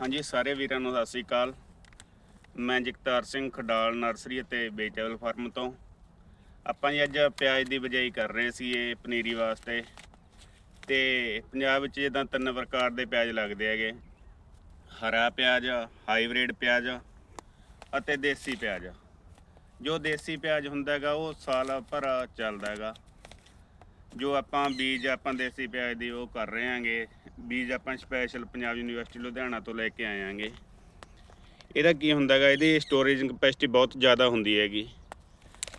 ਹਾਂਜੀ, ਸਾਰੇ ਵੀਰਾਂ ਨੂੰ ਸਤਿ ਸ੍ਰੀ ਅਕਾਲ। ਮੈਂ ਜਗਤਾਰ ਸਿੰਘ ਖਡਾਲ ਨਰਸਰੀ ਅਤੇ ਵੇਜੀਟੇਬਲ ਫਾਰਮ ਤੋਂ। ਆਪਾਂ ਜੀ ਅੱਜ ਪਿਆਜ਼ ਦੀ ਬਿਜਾਈ ਕਰ ਰਹੇ ਸੀ ਇਹ ਪਨੀਰੀ ਵਾਸਤੇ। ਤੇ ਪੰਜਾਬ ਵਿੱਚ ਜਿੱਦਾਂ ਤਿੰਨ ਪ੍ਰਕਾਰ ਦੇ ਪਿਆਜ਼ ਲੱਗਦੇ ਹੈਗੇ। ਹਰਾ ਪਿਆਜ਼, ਹਾਈਬ੍ਰਿਡ ਪਿਆਜ਼ ਅਤੇ ਦੇਸੀ ਪਿਆਜ਼। ਜੋ ਦੇਸੀ ਪਿਆਜ਼ ਹੁੰਦਾ ਹੈਗਾ, ਉਹ ਸਾਲ ਭਰ ਚੱਲਦਾ ਹੈਗਾ। ਜੋ ਆਪਾਂ ਬੀਜ ਆਪਾਂ ਦੇਸੀ ਪਿਆਜ਼ ਦੀ ਉਹ ਕਰ ਰਹੇ ਆਂਗੇ ਬੀਜ ਆਪਾਂ ਸਪੈਸ਼ਲ ਪੰਜਾਬ ਯੂਨੀਵਰਸਿਟੀ ਲੁਧਿਆਣਾ ਤੋਂ ਲੈ ਕੇ ਆਏ ਆਂਗੇ ਇਹਦਾ ਕੀ ਹੁੰਦਾ ਹੈਗਾ ਇਹਦੀ ਸਟੋਰੇਜ ਕਪੈਸਿਟੀ ਬਹੁਤ ਜ਼ਿਆਦਾ ਹੁੰਦੀ ਹੈਗੀ।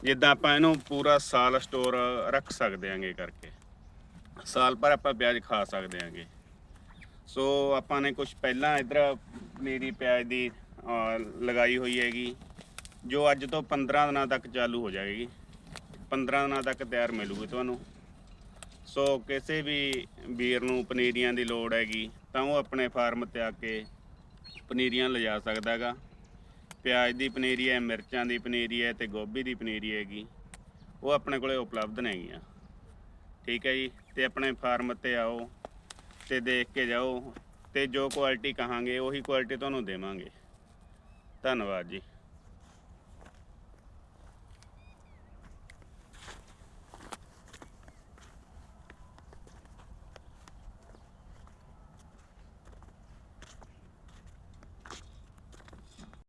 ਜਿੱਦਾਂ ਆਪਾਂ ਇਹਨੂੰ ਪੂਰਾ ਸਾਲ ਸਟੋਰ ਰੱਖ ਸਕਦੇ ਆਂਗੇ ਕਰਕੇ। ਸਾਲ ਭਰ ਆਪਾਂ ਪਿਆਜ਼ ਖਾ ਸਕਦੇ ਆਂਗੇ ਸੋ ਆਪਾਂ ਨੇ ਕੁਝ ਪਹਿਲਾਂ ਇਧਰ ਮੇਰੀ ਪਿਆਜ਼ ਦੀ ਲਗਾਈ ਹੋਈ ਹੈਗੀ, ਜੋ ਅੱਜ ਤੋਂ 15 ਦਿਨਾਂ ਤੱਕ ਚਾਲੂ ਹੋ ਜਾਏਗੀ। 15 ਦਿਨਾਂ ਤੱਕ ਤਿਆਰ ਮਿਲੂਗੀ ਤੁਹਾਨੂੰ। ਸੋ ਕਿਸੇ ਵੀ ਵੀਰ ਨੂੰ ਪਨੀਰੀਆਂ ਦੀ ਲੋੜ ਹੈਗੀ, ਤਾਂ ਉਹ ਆਪਣੇ ਫਾਰਮ ਤੇ ਆ ਕੇ ਪਨੀਰੀਆਂ ਲਿਜਾ ਸਕਦਾ ਹੈਗਾ। ਪਿਆਜ਼ ਦੀ ਪਨੀਰੀ ਹੈ, ਮਿਰਚਾਂ ਦੀ ਪਨੀਰੀ ਹੈ ਤੇ ਗੋਭੀ ਦੀ ਪਨੀਰੀ ਹੈਗੀ। ਉਹ ਆਪਣੇ ਕੋਲੇ ਉਪਲਬਧ ਹੈਗੀਆਂ ਠੀਕ ਹੈ ਜੀ, ਤੇ ਆਪਣੇ ਫਾਰਮ ਤੇ ਆਓ ਤੇ ਦੇਖ ਕੇ ਜਾਓ ਤੇ ਜੋ ਕੁਆਲਿਟੀ ਕਹਾਂਗੇ, ਉਹੀ ਕੁਆਲਿਟੀ ਤੁਹਾਨੂੰ ਦੇਵਾਂਗੇ। ਧੰਨਵਾਦ ਜੀ।